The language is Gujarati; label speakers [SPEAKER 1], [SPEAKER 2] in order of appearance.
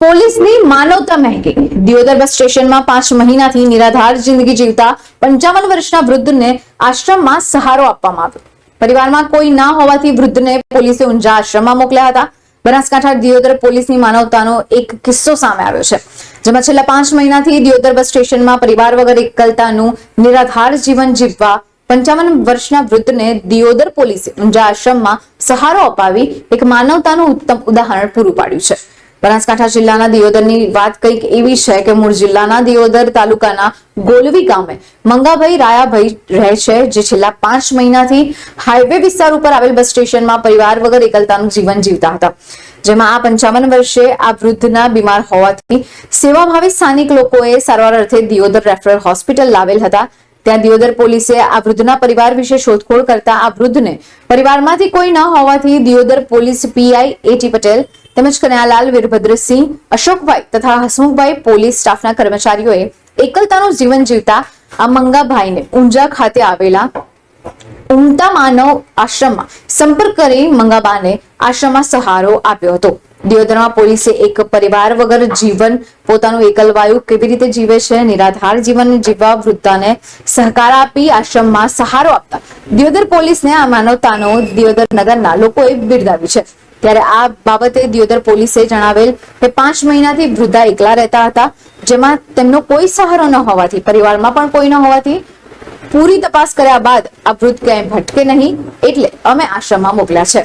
[SPEAKER 1] પોલીસની માનવતા મહેકી. દિયોદર બસ સ્ટેશનમાં પાંચ મહિનાથી નિરાધાર જિંદગી જીવતા પંચાવન વર્ષના વૃદ્ધને આશ્રમમાં સહારો આપવામાં આવ્યો. પરિવારમાં કોઈ ના હોવાથી વૃદ્ધને પોલીસે ઊંઝા આશ્રમમાં મોકલ્યા હતા. બનાસકાંઠા દિયોદર પોલીસની માનવતાનો એક કિસ્સો સામે આવ્યો છે, જેમાં છેલ્લા પાંચ મહિનાથી દિયોદર બસ સ્ટેશનમાં પરિવાર વગર એકલતાનું નિરાધાર જીવન જીવવા પંચાવન વર્ષના વૃદ્ધને દિયોદર પોલીસે ઊંઝા આશ્રમમાં સહારો અપાવી એક માનવતાનું ઉત્તમ ઉદાહરણ પૂરું પાડ્યું છે. બનાસકાંઠા જિલ્લાના દિયોદરની વાત કંઈક એવી છે કે મૂળ જિલ્લાના દિયોદર તાલુકાના ગોલવી ગામે મંગાભાઈ રાયાભાઈ રહે છે, જે છેલ્લા પાંચ મહિનાથી હાઈવે વિસ્તાર ઉપર આવેલ બસ સ્ટેશનમાં પરિવાર વગર એકલતાનું જીવન જીવતા હતા. જેમાં આ પંચાવન વર્ષે આ વૃદ્ધના બીમાર હોવાથી સેવાભાવી સ્થાનિક લોકોએ સારવાર અર્થે દિયોદર રેફરલ હોસ્પિટલ લાવેલ હતા. ત્યાં દિયોદર પોલીસે આ વૃદ્ધના પરિવાર વિશે શોધખોળ કરતા આ વૃદ્ધને પરિવારમાંથી કોઈ ન હોવાથી Deodar police PI A T Patel તેમજ કનૈયાલાલ વીરભદ્રસિંહ, અશોકભાઈ તથા હસમુખભાઈ પોલીસ સ્ટાફના કર્મચારીઓએ એકલતાનું જીવન જીવતા આ મંગાભાઈને ઊંઝા ખાતે આવેલા ઉમતા માનવ આશ્રમમાં સંપર્ક કરી મંગાબાને આશ્રમમાં સહારો આપ્યો હતો. દિયોદરમાં પોલીસે એક પરિવાર વગર જીવન, પોતાનું એકલવાયુ કેવી રીતે જીવે છે, નિરાધાર જીવન જીવવા વૃદ્ધાને સહકાર આપી આશ્રમમાં સહારો આપતા દિયોદર પોલીસને આ માનવતાનો દિયોદર નગરના લોકોએ બિરદાવી છે. ત્યારે આ બાબતે દિયોદર પોલીસે જણાવેલ કે પાંચ મહિનાથી વૃદ્ધા એકલા રહેતા હતા, જેમાં તેમનો કોઈ સહારો ન હોવાથી, પરિવારમાં પણ કોઈ ન હોવાથી પૂરી તપાસ કર્યા બાદ આ વૃદ્ધ ક્યાંય ભટકે નહીં, એટલે અમે આશ્રમમાં મોકલ્યા છે.